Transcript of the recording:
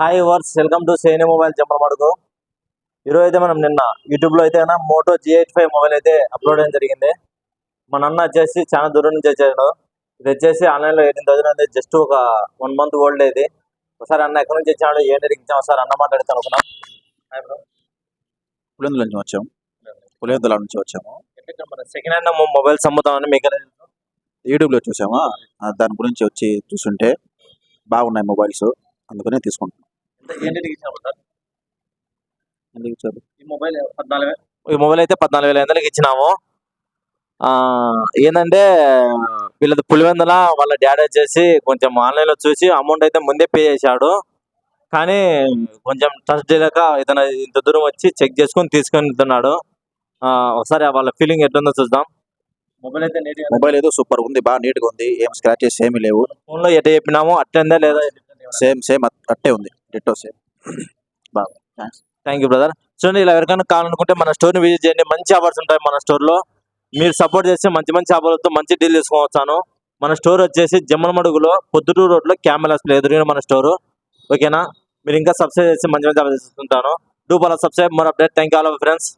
Hi verse welcome to సేని mobile చెప్పమడుగు ఈరోజు అయితే మనం నిన్న యూట్యూబ్లో అయితే Moto G eight five mobile అయితే అప్లోడ్ చేయడం జరిగింది. మన అన్న వచ్చేసి చాలా దూరం నుంచి వచ్చాడు. ఇది వచ్చేసి ఆన్లైన్లో ఎయిటీన్ థౌసండ్ అయితే జస్ట్ ఒక వన్ మంత్ ఓల్డ్ ఇది. ఒకసారి అన్న ఎక్కడి నుంచి వచ్చాడు ఏ డేట్కి ఇచ్చాం ఒకసారి అన్న మాట్లాడుతాను అనుకున్నాం హాయ్ బ్రో పులివెందుల నుంచి వచ్చాము. పులివెందుల నుంచి వచ్చాము. మన సెకండ్ హ్యాండ్ మొబైల్స్ అమ్ముతామని మీకు? యూట్యూబ్లో చూసామా? దాని గురించి వచ్చి చూస్తుంటే బాగున్నాయి మొబైల్స్ అందుకనే తీసుకుంటున్నాం. సార్? ఎందుకు ఇచ్చారు ఈ మొబైల్ పద్నాలుగు వేలు. ఈ మొబైల్ అయితే పద్నాలుగు వేల ఐదు వందలకి ఇచ్చినాము. ఏంటంటే వీళ్ళది పులివెందుల వాళ్ళ డాడీ వచ్చేసి కొంచెం ఆన్లైన్లో చూసి అమౌంట్ అయితే ముందే పే చేశాడు. కానీ కొంచెం ట్రస్ట్ చేయలేక ఇతను ఇంత దూరం వచ్చి చెక్ చేసుకొని తీసుకొని వెళ్తున్నాడు ఒకసారి వాళ్ళ ఫీలింగ్ ఎట్లుందో చూద్దాం. మొబైల్ అయితే నీట్గా మొబైల్ ఏదో సూపర్ ఉంది బాగా నీట్గా ఉంది ఏం స్క్రాచెస్ ఏమీ లేవు. ఫోన్లో ఎట్ట చెప్పినామో అట్టందే లేదా సేమ్ సేమ్ అట్టే ఉంది. డిట్టో సేమ్ బాగా థ్యాంక్ యూ బ్రదర్ చూడండి ఇలా ఎవరికైనా కావాలనుకుంటే మన స్టోర్ని విజిట్ చేయండి. మంచి ఆఫర్స్ ఉంటాయి మన స్టోర్లో మీరు సపోర్ట్ చేస్తే మంచి మంచి ఆఫర్లతో మంచి డీల్ తీసుకోవచ్చాను మన స్టోర్ వచ్చేసి జమ్మలమడుగులో పొద్దుటూరు రోడ్లో క్యామెల్ హాస్పిటల్ ఎదురుగా మన స్టోర్ ఓకేనా మీరు ఇంకా సబ్స్క్రైబ్ చేసి మంచి మంచి ఆఫర్ తీసుకుంటాను do follow subscribe more update thank you all friends